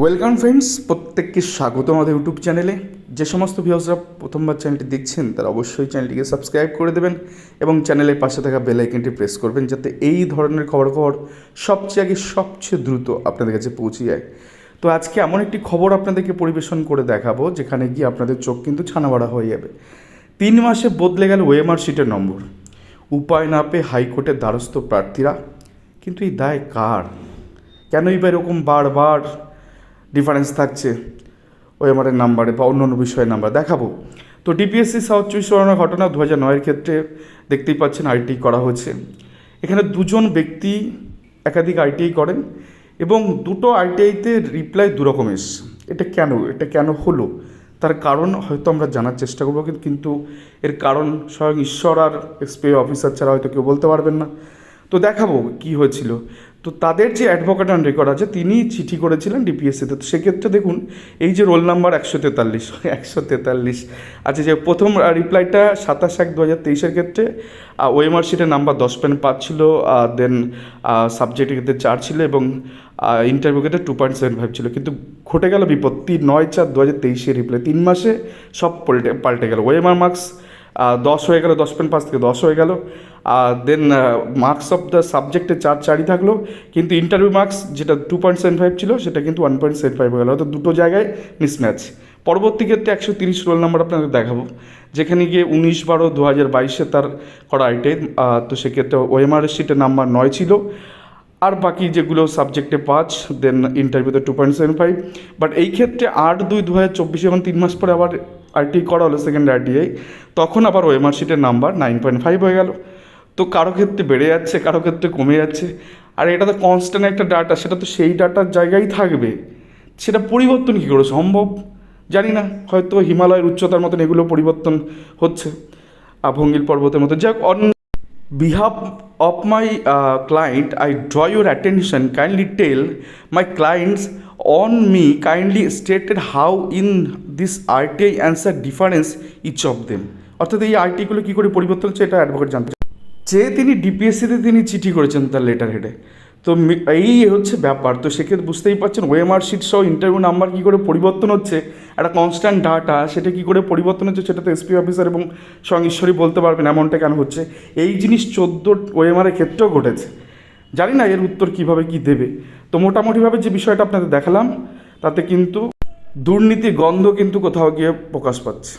Welcome friends প্রত্যেককে স্বাগত আমাদের ইউটিউব চ্যানেলে যে সমস্ত ভিউসরা প্রথমবার চ্যানেলটি দেখছেন, তারা অবশ্যই চ্যানেলটিকে সাবস্ক্রাইব করে দেবেন এবং চ্যানেলের পাশে থাকা বেল আইকনটি প্রেস করবেন যাতে এই ধরনের খবরাখবর সবচেয়ে আগে, সবচেয়ে দ্রুত আপনাদের কাছে পৌঁছে যায়। তো আজকে এমন একটি খবর আপনাদেরকে পরিবেশন করে দেখাবো, যেখানে গিয়ে আপনাদের চোখ কিন্তু ছানাবাড়া হয়ে যাবে। তিন মাসে বদলে গেল ওএমআর শিটের নম্বর। উপায় না পেয়ে হাইকোর্টের দ্বারস্থ প্রার্থীরা। কিন্তু এই দায় কার? কেনই বা এরকম বারবার ডিফারেন্স থাকছে। ওই ওএমআরের নাম্বারে বা অন্য অন্য বিষয়ের নাম্বার দেখাবো। তো ডিপিএসসি সাউথ চব্বিশ পরগনার ঘটনা দু হাজার নয়ের ক্ষেত্রে দেখতেই পাচ্ছেন আইটি করা হয়েছে এখানে দুজন ব্যক্তি একাধিক আইটিআই করেন এবং দুটো আইটিআইতে রিপ্লাই দুরকম এসছে। এটা কেন? এটা কেন হলো? তার কারণ হয়তো আমরা জানার চেষ্টা করব, কিন্তু- এর কারণ স্বয়ং ঈশ্বর আর এসপি অফিসার ছাড়া হয়তো কেউ বলতে পারবেন না। তো দেখাবো কি হয়েছিল। তো তাদের যে অ্যাডভোকেট অন রেকর্ড আছে তিনি চিঠি করেছিলেন ডিপিএসসিতে তো। সেক্ষেত্রে দেখুন, এই যে রোল নাম্বার একশো তেতাল্লিশ একশো তেতাল্লিশ আচ্ছা যে প্রথম রিপ্লাইটা সাতাশ এক দু হাজার তেইশের ক্ষেত্রে ওএমআর শিটের নাম্বার দশ পেন পাঁচ ছিল দেন সাবজেক্টের ক্ষেত্রে চার ছিল এবং ইন্টারভিউ ক্ষেত্রে টু পয়েন্ট সেভেন ফাইভ ছিল। কিন্তু ঘটে গেল বিপত্তি নয়, চার দু হাজার তেইশে রিপ্লাই তিন মাসে সব পাল্টে পাল্টে গেল। ওএমআর মার্কস দশ হয়ে গেল, দশ পয়েন্ট পাঁচ থেকে দশ হয়ে গেল। দেন মার্কস অফ দ্য সাবজেক্টে চার চারই থাকল। কিন্তু ইন্টারভিউ মার্কস যেটা টু পয়েন্ট সেভেন ফাইভ ছিল, সেটা কিন্তু ওয়ান পয়েন্ট সেভেন ফাইভ হয়ে গেল। হয়তো দুটো জায়গায় মিসম্যাচ পরবর্তী ক্ষেত্রে একশো তিরিশ রোল নাম্বার আপনাদের দেখাবো। যেখানে গিয়ে উনিশ বারো দু হাজার বাইশে তার করা আইটাই তো সেক্ষেত্রে ওএমআর শিটের নাম্বার নয় ছিল। আর বাকি যেগুলো সাবজেক্টে পাঁচ দেন ইন্টারভিউতে two point seven five but এই ক্ষেত্রে আট দুই দু হাজার চব্বিশে যখন তিন মাস পরে আবার আরটি করা হলো সেকেন্ড আরটিআই তখন আবার ওএমআর শিটের নাম্বার নাইন পয়েন্ট ফাইভ হয়ে গেল। তো কারও ক্ষেত্রে বেড়ে যাচ্ছে, কারও ক্ষেত্রে কমে যাচ্ছে। আর এটা তো কনস্ট্যান্ট একটা ডাটা সেটা তো সেই ডাটার জায়গায় থাকবে। সেটা পরিবর্তন কী করে সম্ভব? জানি না, হয়তো হিমালয়ের উচ্চতার মতন এগুলো পরিবর্তন হচ্ছে, আভঙ্গিল পর্বতের মতো। যাক on behalf of my uh, client i draw your attention kindly tell my clients on me kindly stated how in this rti answer difference each of them অর্থাৎ এই আইটিগুলো কী করে পরিবর্তন হচ্ছে এটা অ্যাডভোকেট জানতে। যে তিনি ডিপিএসসিতে তিনি চিঠি করেছেন তার লেটার হেডে তো এই হচ্ছে ব্যাপার। তো সেক্ষেত্রে বুঝতেই পারছেন ওএমআর শিট সহ ইন্টারভিউ নাম্বার কী করে পরিবর্তন হচ্ছে, একটা কনস্ট্যান্ট ডাটা সেটা কী করে পরিবর্তন হচ্ছে সেটা তো এসপি অফিসার এবং স্বয়ং ঈশ্বরই বলতে পারবেন এমনটা কেন হচ্ছে। এই জিনিস চোদ্দ ওএমআরের ক্ষেত্রেও ঘটেছে। জানি না এর উত্তর কীভাবে কি দেবে। তো মোটামুটিভাবে যে বিষয়টা আপনাদের দেখালাম, তাতে কিন্তু দুর্নীতির গন্ধ কিন্তু কোথাও গিয়ে প্রকাশ পাচ্ছে।